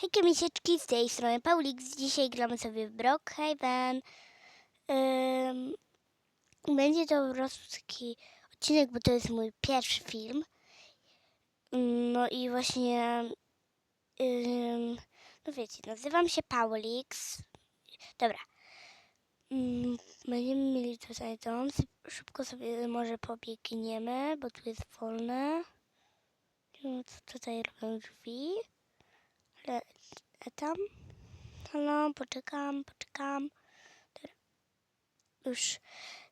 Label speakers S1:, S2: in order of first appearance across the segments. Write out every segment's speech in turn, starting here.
S1: Hejka miesieczki, z tej strony Paulik. Dzisiaj gramy sobie w Brookhaven. Ym, będzie to po prostu taki odcinek, bo to jest mój pierwszy film. No i właśnie, ym, no wiecie, nazywam się Paulix. Dobra. Ym, Będziemy mieli tutaj dom. Szybko sobie może pobiegniemy, bo tu jest wolne. No, tutaj robią drzwi? Le, tam. Halo, poczekam, poczekam. Dobra. Już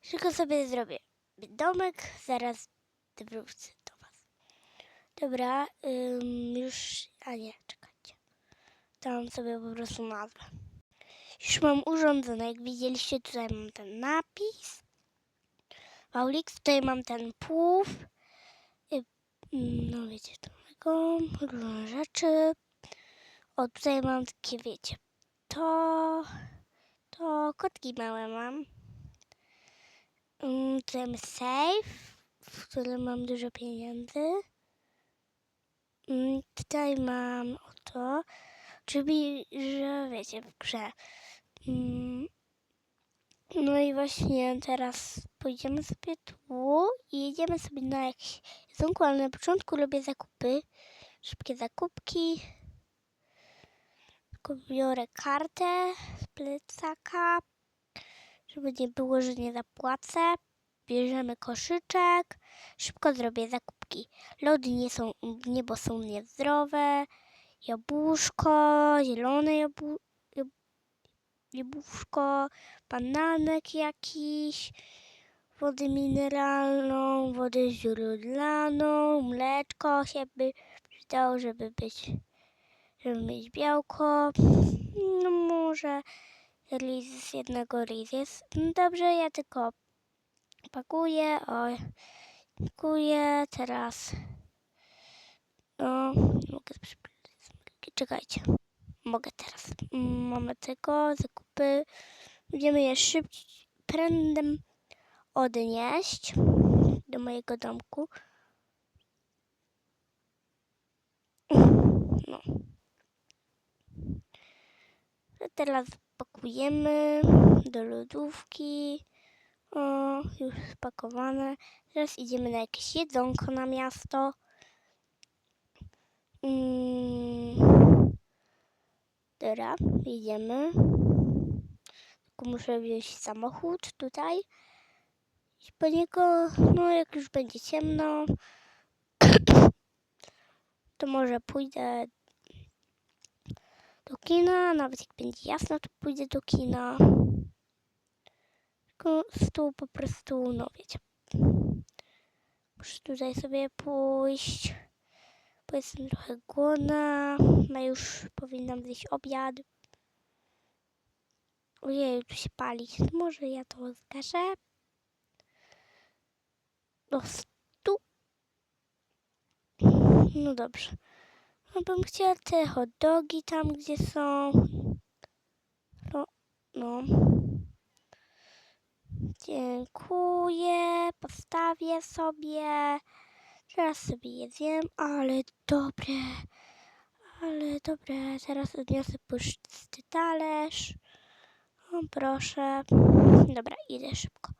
S1: tylko sobie zrobię domek, zaraz wrócę do was. Dobra, ym, już, a nie, czekajcie. Dam sobie po prostu nazwę. Już mam urządzone, jak widzieliście, tutaj mam ten napis. Paulix, tutaj mam ten płów. Y, No wiecie, tego, różne rzeczy. O, tutaj mam takie, wiecie, to, to kotki małe mam. Mm, Tutaj mam safe, w którym mam dużo pieniędzy. Mm, Tutaj mam oto, czyli, że wiecie, w grze. Mm, No i właśnie teraz pójdziemy sobie tu i jedziemy sobie na jakieś jedzonko, ale na początku robię zakupy, szybkie zakupki. Biorę kartę z plecaka, żeby nie było, że nie zapłacę. Bierzemy koszyczek. Szybko zrobię zakupki. Lody nie są, nie, bo są niezdrowe. Jabłuszko, zielone jabł, jab, jabłuszko, bananek jakiś, wodę mineralną, wodę źródlaną, mleczko się by przydało, żeby być żeby mieć białko. No może riz z jednego riz jest. Dobrze, ja tylko pakuję. O, pakuję. Teraz. No, mogę. Czekajcie. Mogę teraz. Mamy tego, zakupy. Będziemy je szybciej, prędem odnieść do mojego domku. No. A teraz pakujemy do lodówki. O, już spakowane. Teraz idziemy na jakieś jedzonko na miasto. Mm. Dobra, idziemy. Tylko muszę wziąć samochód tutaj. Iść po niego, no jak już będzie ciemno, to może pójdę do kina, nawet jak będzie jasno, to pójdę do kina. Tylko z tu po prostu, no wiecie. Muszę tutaj sobie pójść, bo jestem trochę głodna. No już powinnam zjeść obiad. Ojej, tu się pali. Może ja to zgaszę? Do stu. No dobrze. No bym chciała te hot dogi tam, gdzie są. No, no. Dziękuję. Postawię sobie. Teraz sobie je ale dobre. Ale dobre. Teraz odniosę pusty talerz. O, proszę. Dobra, idę szybko.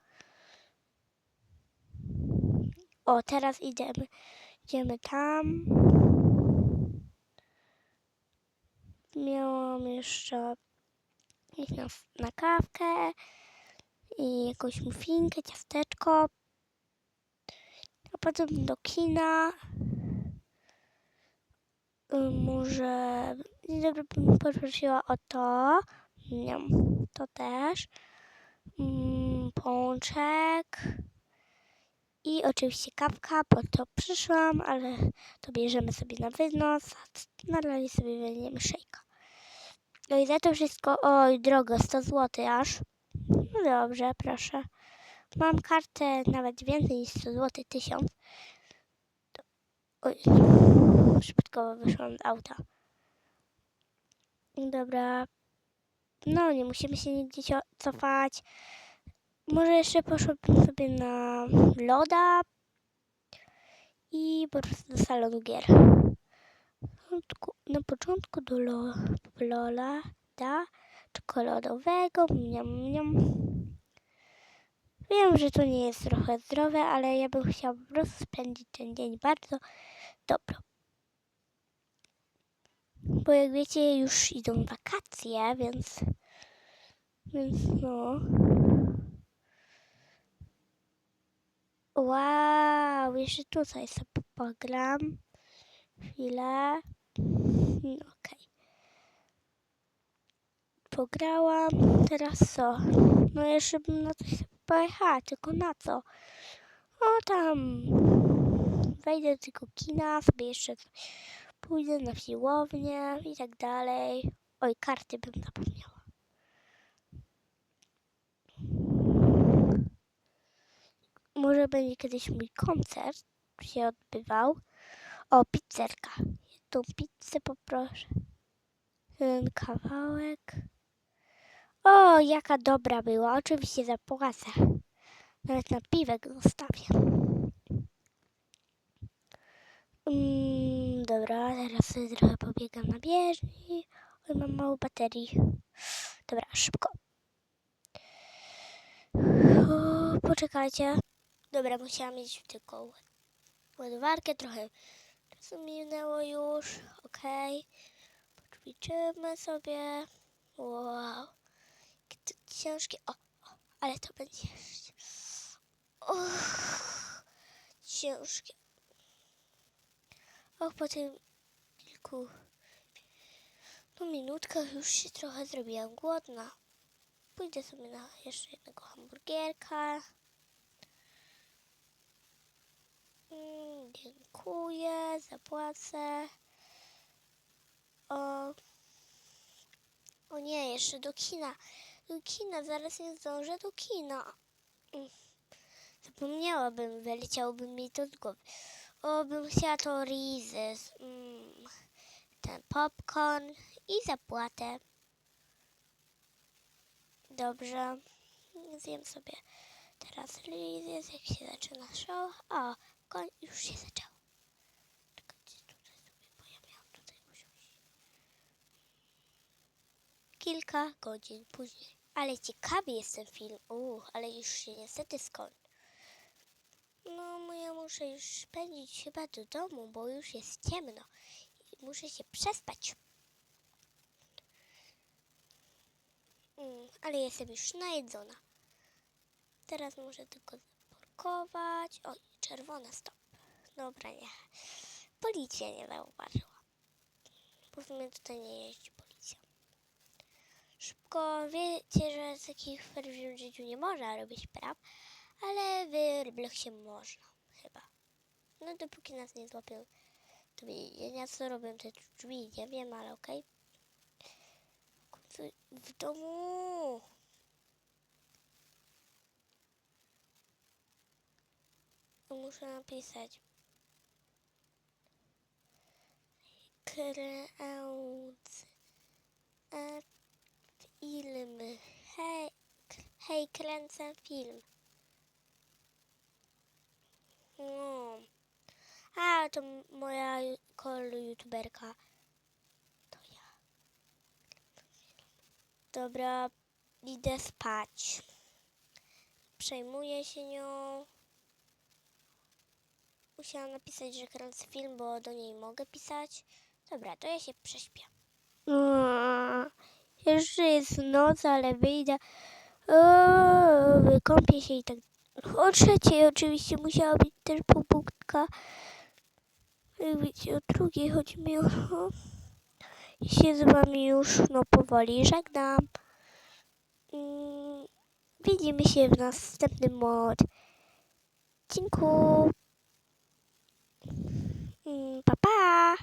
S1: O, teraz idziemy. Idziemy tam. Miałam jeszcze iść na, na kawkę i jakąś muffinkę, ciasteczko. A potem do kina. Y, Może dobry bym poprosiła o to. Nie, to też. Mm, Pączek. I oczywiście kawka, po to przyszłam, ale to bierzemy sobie na wynos, na razie sobie weźmiemy szejka. No i za to wszystko, oj drogo, 100 zł aż. No dobrze, proszę. Mam kartę nawet więcej niż 100 zł, 1000. To- Oj, przypadkowo wyszłam z auta. Dobra. No, nie musimy się nigdzie cofać. Może jeszcze poszłabym sobie na loda i po prostu do salonu gier. Początku, na początku do lo, Lola da czekoladowego. Miam, miam. Wiem, że to nie jest trochę zdrowe, ale ja bym chciała po prostu spędzić ten dzień bardzo dobro. Bo jak wiecie, już idą wakacje, więc. Więc no. Wow, jeszcze tutaj sobie pogram. Chwilę. No, Okej. Pograłam. Teraz co? No jeszcze bym na coś pojechała, tylko na co? O tam. Wejdę do kina, sobie jeszcze pójdę na siłownię i tak dalej. Oj, karty bym zapomniała. Może będzie kiedyś mój koncert się odbywał. O, pizzerka. Tą pizzę poproszę. Ten kawałek. O, jaka dobra była. Oczywiście zapłacę. Nawet na piwek zostawię. Mm, dobra, teraz sobie trochę pobiegam na bieżni. Oj, mam mało baterii. Dobra, szybko. O, poczekajcie. Dobra, musiałam mieć tylko ładowarkę. Trochę czasu minęło już. Okej. Poćwiczymy sobie. Wow. Jakie ciężkie. O, o, ale to będzie. Och, ciężkie. Och, po tym kilku no, minutkach już się trochę zrobiłam głodna. Pójdę sobie na jeszcze jednego hamburgierka. Mm, dziękuję, zapłacę. O, o nie, jeszcze do kina. Do kina, zaraz nie zdążę do kina. Mm, Zapomniałabym, wyleciałoby mi to z głowy. O, bym chciała to Reese's, mm, ten popcorn i zapłatę. Dobrze, zjem sobie teraz Reese's, jak się zaczyna show. O, już się zaczęło. Kilka godzin później. Ale ciekawy jest ten film. Uuu, ale już się niestety skończy. No, ja muszę już pędzić chyba do domu, bo już jest ciemno. Muszę się przespać. Mm, ale jestem już najedzona. Teraz muszę tylko zaparkować. Oj, czerwone stop. Dobra, nie. Policja nie zauważyła. W sumie tutaj nie jeździ policja. Szybko wiecie, że z takich w prawdziwym życiu nie można robić praw, ale w Robloxie można, chyba. No dopóki nas nie złapią do więzienia, co robią te drzwi, nie wiem, ale okej. W końcu W domu. Muszę napisać. Kręc. e, Film. Hej, hej, kręcę film. No. A, to moja kol youtuberka. To ja. Dobra, idę spać. Przejmuję się nią. Musiałam napisać, że kręcę film, bo do niej mogę pisać. Dobra, to ja się prześpię. Jeszcze jest noc, ale wyjdę. O, wykąpię się i tak. O trzeciej oczywiście musiała być też pobudka. Wiecie, o drugiej chodzi mi o... I się z wami już no powoli żegnam. Mm, Widzimy się w następnym odcinku. Mm, Pa, pa!